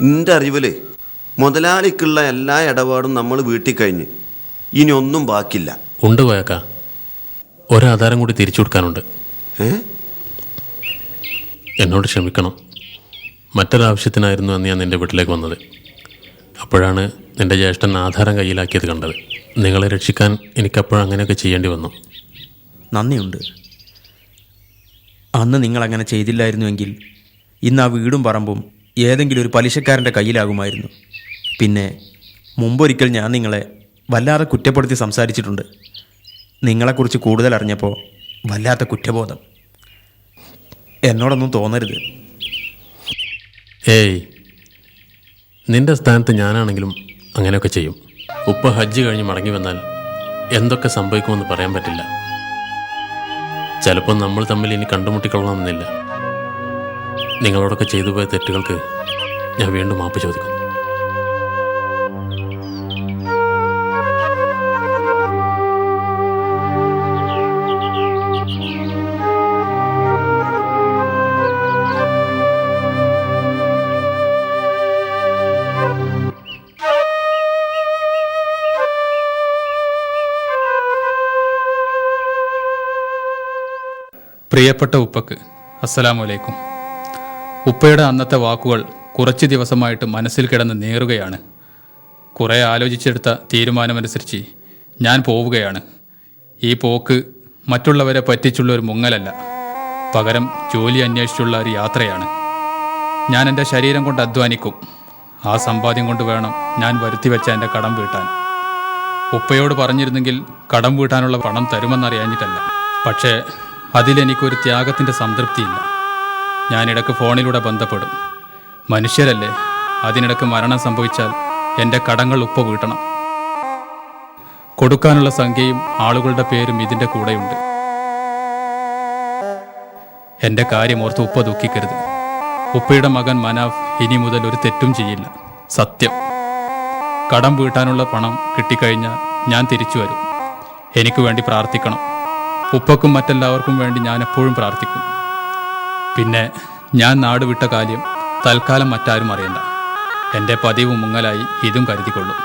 എന്റെ അറിവിൽ മുതലാളിക്കുള്ള എല്ലാ ഇടപാടും നമ്മൾ വീട്ടിൽ കഴിഞ്ഞ്. ഇനി ഒന്നും ബാക്കില്ല ഉണ്ട് പോയക്ക ഒരാധാരം കൂടി തിരിച്ചു കൊടുക്കാനുണ്ട്. ഏ? എന്നോട് ക്ഷമിക്കണം. മറ്റൊരാവശ്യത്തിനായിരുന്നു അന്ന് ഞാൻ നിന്റെ വീട്ടിലേക്ക് വന്നത്. അപ്പോഴാണ് നിന്റെ ജ്യേഷ്ഠൻ ആധാരം കയ്യിലാക്കിയത് കണ്ടത്. നിങ്ങളെ രക്ഷിക്കാൻ എനിക്കപ്പോഴും അങ്ങനെയൊക്കെ ചെയ്യേണ്ടി വന്നു. നന്ദിയുണ്ട്. അന്ന് നിങ്ങളങ്ങനെ ചെയ്തില്ലായിരുന്നുവെങ്കിൽ ഇന്ന് ആ വീടും പറമ്പും ഏതെങ്കിലും ഒരു പലിശക്കാരന്റെ കയ്യിലാകുമായിരുന്നു. പിന്നെ മുമ്പൊരിക്കൽ ഞാൻ നിങ്ങളെ വല്ലാതെ കുറ്റപ്പെടുത്തി സംസാരിച്ചിട്ടുണ്ട്. നിങ്ങളെക്കുറിച്ച് കൂടുതൽ അറിഞ്ഞപ്പോൾ വല്ലാത്ത കുറ്റബോധം. എന്നോടൊന്നും തോന്നരുത്. ഏയ് നിന്റെ സ്ഥാനത്ത് ഞാനാണെങ്കിലും അങ്ങനെയൊക്കെ ചെയ്യും. ഉപ്പ ഹജ്ജ് കഴിഞ്ഞ് മടങ്ങി വന്നാൽ എന്തൊക്കെ സംഭവിക്കുമെന്ന് പറയാൻ പറ്റില്ല. ചിലപ്പോൾ നമ്മൾ തമ്മിൽ ഇനി കണ്ടുമുട്ടിക്കൊള്ളണമെന്നില്ല. നിങ്ങളോടൊക്കെ ചെയ്തു പോയ തെറ്റുകൾക്ക് ഞാൻ വീണ്ടും മാപ്പ് ചോദിക്കും പ്രിയപ്പെട്ട ഉപ്പക്ക് അസ്സലാമു അലൈക്കും. ഉപ്പയുടെ അന്നത്തെ വാക്കുകൾ കുറച്ച് ദിവസമായിട്ട് മനസ്സിൽ കിടന്ന് നേറുകയാണ്. കുറേ ആലോചിച്ചെടുത്ത തീരുമാനമനുസരിച്ച് ഞാൻ പോവുകയാണ്. ഈ പോക്ക് മറ്റുള്ളവരെ പറ്റിച്ചുള്ള ഒരു മുങ്ങലല്ല. പകരം ജോലി അന്വേഷിച്ചുള്ള ഒരു യാത്രയാണ്. ഞാൻ എന്റെ ശരീരം കൊണ്ട് അധ്വാനിക്കും. ആ സമ്പാദ്യം കൊണ്ട് വേണം ഞാൻ വരുത്തി വെച്ച എന്റെ കടം വീട്ടാൻ. ഉപ്പയോട് പറഞ്ഞിരുന്നെങ്കിൽ കടം വീട്ടാനുള്ള പണം തരുമെന്നറിയാഞ്ഞിട്ടല്ല. പക്ഷേ അതിലെനിക്കൊരു ത്യാഗത്തിന്റെ സംതൃപ്തിയില്ല. ഞാനിടക്ക് ഫോണിലൂടെ ബന്ധപ്പെടും. മനുഷ്യരല്ലേ? അതിനിടക്ക് മരണം സംഭവിച്ചാൽ എന്റെ കടങ്ങൾ ഉപ്പ് വീട്ടണം. കൊടുക്കാനുള്ള സംഖ്യയും ആളുകളുടെ പേരും ഇതിന്റെ കൂടെയുണ്ട്. എന്റെ കാര്യം ഓർത്ത് ഉപ്പ ദുഃഖിക്കരുത്. ഉപ്പയുടെ മകൻ മനാഫ് ഇനി മുതൽ ഒരു തെറ്റും ചെയ്യില്ല. സത്യം. കടം വീട്ടാനുള്ള പണം കിട്ടിക്കഴിഞ്ഞാൽ ഞാൻ തിരിച്ചു വരും. എനിക്ക് വേണ്ടി പ്രാർത്ഥിക്കണം. ഉപ്പക്കും മറ്റെല്ലാവർക്കും വേണ്ടി ഞാൻ എപ്പോഴും പ്രാർത്ഥിക്കും. പിന്നെ ഞാൻ നാട് വിട്ട കാര്യം തൽക്കാലം മറ്റാരും അറിയണ്ട. എന്റെ പതിവ് മുങ്ങലായി ഇതും കരുതിക്കൊള്ളും.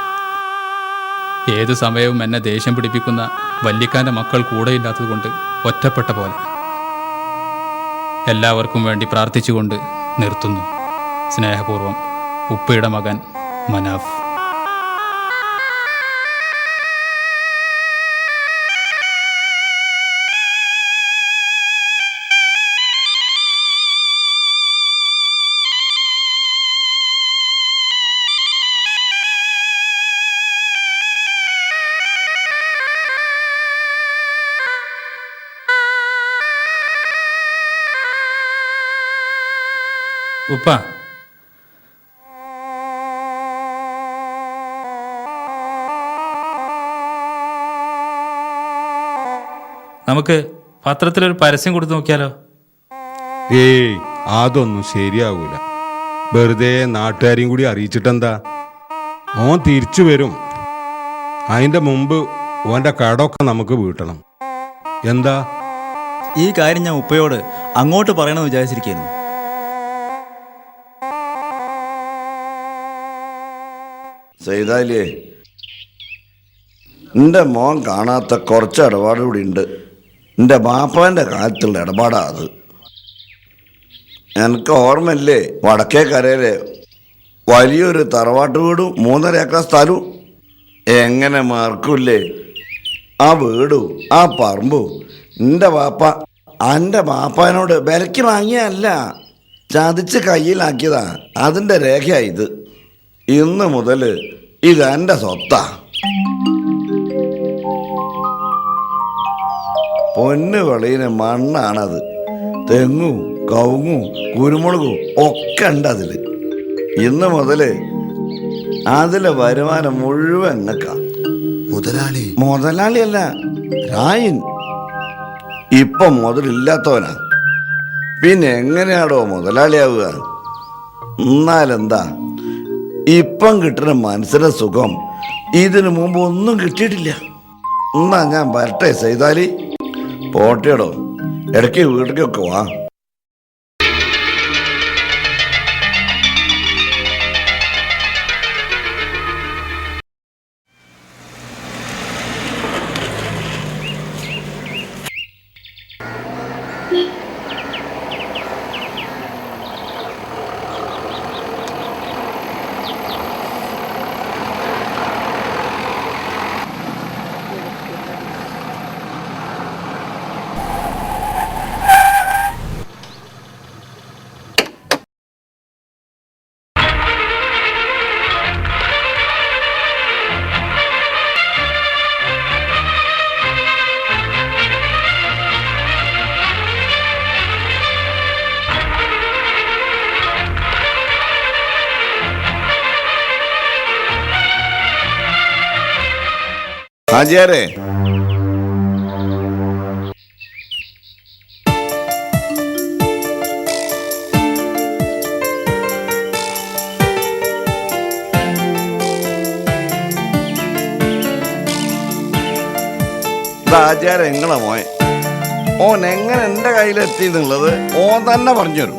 ഏതു സമയവും എന്നെ ദേഷ്യം പിടിപ്പിക്കുന്ന വല്ലിക്കാന്റെ മക്കൾ കൂടെയില്ലാത്തതുകൊണ്ട് ഒറ്റപ്പെട്ട പോലെ. എല്ലാവർക്കും വേണ്ടി പ്രാർത്ഥിച്ചുകൊണ്ട് നിർത്തുന്നു. സ്നേഹപൂർവം ഉപ്പയുടെ മകൻ മനാഫ്. ഉപ്പ. നമുക്ക് പത്രത്തിലൊരു പരസ്യം കൊടുത്തു നോക്കിയാലോ? ഏയ് അതൊന്നും ശരിയാവൂല. വെറുതെ നാട്ടുകാരെയും കൂടി അറിയിച്ചിട്ടെന്താ? ഓൻ തിരിച്ചു വരും. അതിന്റെ മുമ്പ് ഓന്റെ കടമൊക്കെ നമുക്ക് വീട്ടണം. എന്താ? ഈ കാര്യം ഞാൻ ഉപ്പയോട് അങ്ങോട്ട് പറയണമെന്ന് വിചാരിച്ചിരിക്കുന്നു. ചെയ്താലേ എന്റെ മോൻ കാണാത്ത കുറച്ച് ഇടപാട് കൂടി ഉണ്ട്. എന്റെ ബാപ്പാന്റെ കാലത്തുള്ള ഇടപാടാ അത്. എനിക്ക് ഓർമ്മയില്ലേ വടക്കേ കരയിലെ വലിയൊരു തറവാട്ട് വീടും മൂന്നര ഏക്കർ സ്ഥലവും. എങ്ങനെ മറക്കൂല്ലേ ആ വീടും ആ പറമ്പും എന്റെ ബാപ്പ എന്റെ ബാപ്പാനോട് വിലക്ക് വാങ്ങിയല്ല ചതിച്ച് കയ്യിലാക്കിയതാ. അതിന്റെ രേഖയാ ഇത്. ഇന്ന് മുതൽ ഇത് എന്റെ സ്വത്താ. പൊന്ന് വെളിയിന് മണ്ണാണത്. തെങ്ങും കവുങ്ങും കുരുമുളകും ഒക്കെ ഉണ്ട് അതിൽ ഇന്ന് മുതൽ അതിലെ വരുമാനം മുഴുവൻ എന്നക്കാ. മുതലാളി. മുതലാളിയല്ല രായൻ. ഇപ്പൊ മുതലില്ലാത്തവനാ. പിന്നെ എങ്ങനെയാടോ മുതലാളിയാവുക? എന്നാലെന്താ? ഇപ്പം കിട്ടുന്ന മനസ്സിലെ സുഖം ഇതിനു മുമ്പ് ഒന്നും കിട്ടിയിട്ടില്ല. എന്നാ ഞാൻ വരട്ടെ സൈതാലി? പോട്ടേടോ. ഇടയ്ക്ക് വീട്ടിലേക്കൊക്കെ വാ. ആചാരേ ആചാരം എങ്ങളെ മോൻ ഓൻ എങ്ങനെ എന്റെ കയ്യിലെത്തി എന്നുള്ളത് ഓൻ തന്നെ പറഞ്ഞു തരും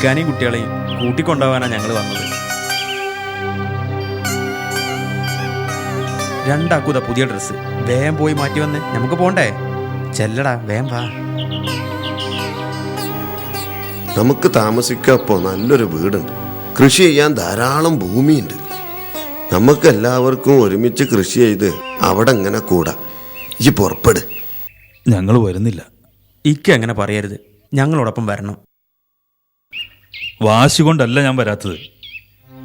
ഇക്കാനെയും കുട്ടികളെയും കൂട്ടിക്കൊണ്ടുപോകാനാണ് ഞങ്ങൾ വന്നത്. രണ്ടാക്കൂത പുതിയ ഡ്രസ്സ് വേഗം പോയി മാറ്റി വന്ന്. നമുക്ക് പോണ്ടേ? ചെല്ലടാ വേം വാ. നമുക്ക് താമസിക്കപ്പോ നല്ലൊരു വീടുണ്ട്. കൃഷി ചെയ്യാൻ ധാരാളം ഭൂമിയുണ്ട്. നമുക്ക് എല്ലാവർക്കും ഒരുമിച്ച് കൃഷി ചെയ്ത് അവിടെ ഇങ്ങനെ കൂടാ. ഈ പുറപ്പെട്. ഞങ്ങൾ വരുന്നില്ല. ഇക്ക അങ്ങനെ പറയരുത്. ഞങ്ങളോടൊപ്പം വരണം. വാശി കൊണ്ടല്ല ഞാൻ വരാത്തത്.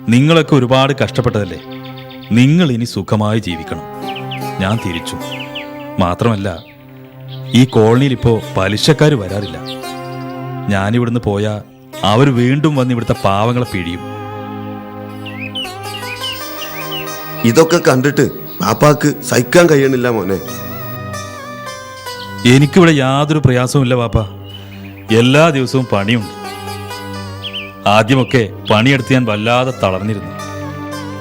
നിങ്ങളൊക്കെ ഒരുപാട് കഷ്ടപ്പെട്ടതല്ലേ? നിങ്ങൾ ഇനി സുഖമായി ജീവിക്കണം. ഞാൻ തിരിച്ചു. മാത്രമല്ല ഈ കോളനിയിൽ ഇപ്പോൾ പലിശക്കാർ വരാറില്ല. ഞാനിവിടുന്ന് പോയാൽ അവർ വീണ്ടും വന്ന് ഇവിടുത്തെ പാവങ്ങളെ പിഴിയും. ഇതൊക്കെ കണ്ടിട്ട് പാപ്പാക്ക് സഹിക്കാൻ കഴിയണില്ല മോനെ. എനിക്കിവിടെ യാതൊരു പ്രയാസവുമില്ല പാപ്പ എല്ലാ ദിവസവും പണിയുണ്ട്. ആദ്യമൊക്കെ പണിയെടുത്ത് ഞാൻ വല്ലാതെ തളർന്നിരുന്നു.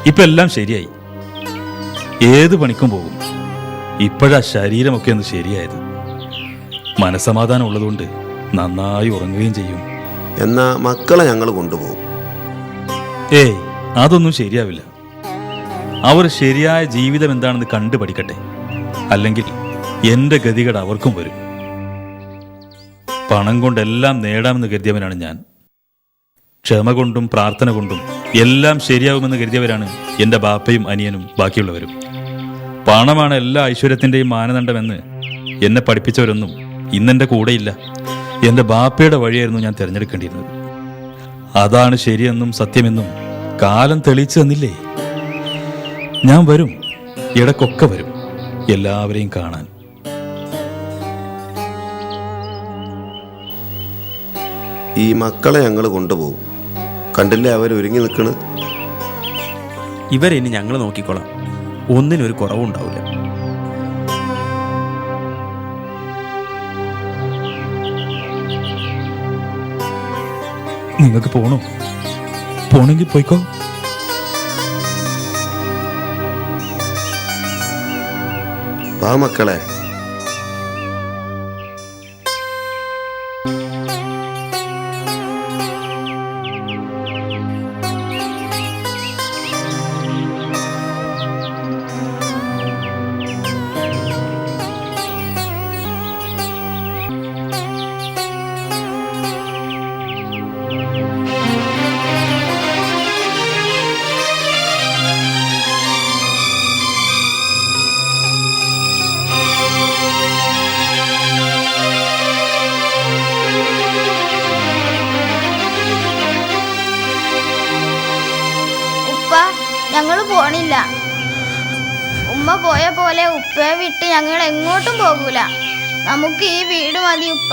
ഇപ്പൊ എല്ലാം ശരിയായി. ഏത് പണിക്കും പോകും. ഇപ്പോഴാ ശരീരമൊക്കെ ഒന്ന് ശരിയായത്. മനസമാധാനം ഉള്ളതുകൊണ്ട് നന്നായി ഉറങ്ങുകയും ചെയ്യും. എന്നാ മക്കളെ ഞങ്ങൾ കൊണ്ടുപോകും. ഏയ് അതൊന്നും ശരിയാവില്ല. അവർ ശരിയായ ജീവിതം എന്താണെന്ന് കണ്ടു പഠിക്കട്ടെ അല്ലെങ്കിൽ എന്റെ ഗതികേട് അവർക്കും വരും. പണം കൊണ്ടെല്ലാം നേടാമെന്ന് കരുതിയവനാണ് ഞാൻ. ക്ഷമ കൊണ്ടും പ്രാർത്ഥന കൊണ്ടും എല്ലാം ശരിയാവുമെന്ന് കരുതിയവരാണ് എന്റെ ബാപ്പയും അനിയനും ബാക്കിയുള്ളവരും. പണമാണ് എല്ലാ ഐശ്വര്യത്തിന്റെയും മാനദണ്ഡമെന്ന് എന്നെ പഠിപ്പിച്ചവരൊന്നും ഇന്നെന്റെ കൂടെയില്ല. എന്റെ ബാപ്പയുടെ വഴിയായിരുന്നു ഞാൻ തിരഞ്ഞെടുക്കേണ്ടിയിരുന്നത്. അതാണ് ശരിയെന്നും സത്യമെന്നും കാലം തെളിയിച്ചു തന്നില്ലേ? ഞാൻ വരും. ഇടക്കൊക്കെ വരും. എല്ലാവരെയും കാണാൻ. ഈ മക്കളെ ഞങ്ങൾ കൊണ്ടുപോകും. കണ്ടില്ലേ അവർ ഒരുങ്ങി നിൽക്കണ് ഇവരെ ഇനി ഞങ്ങൾ നോക്കിക്കോളാം. ഒന്നിനൊരു കുറവുണ്ടാവില്ല നിങ്ങൾക്ക് പോണോ? പോണെങ്കിൽ പോയിക്കോ. വാ മക്കളെ. പോലെ ഉപ്പയെ വിട്ട് ഞങ്ങൾ എങ്ങോട്ടും പോകൂല. നമുക്ക് ഈ വീട് മതി ഉപ്പ.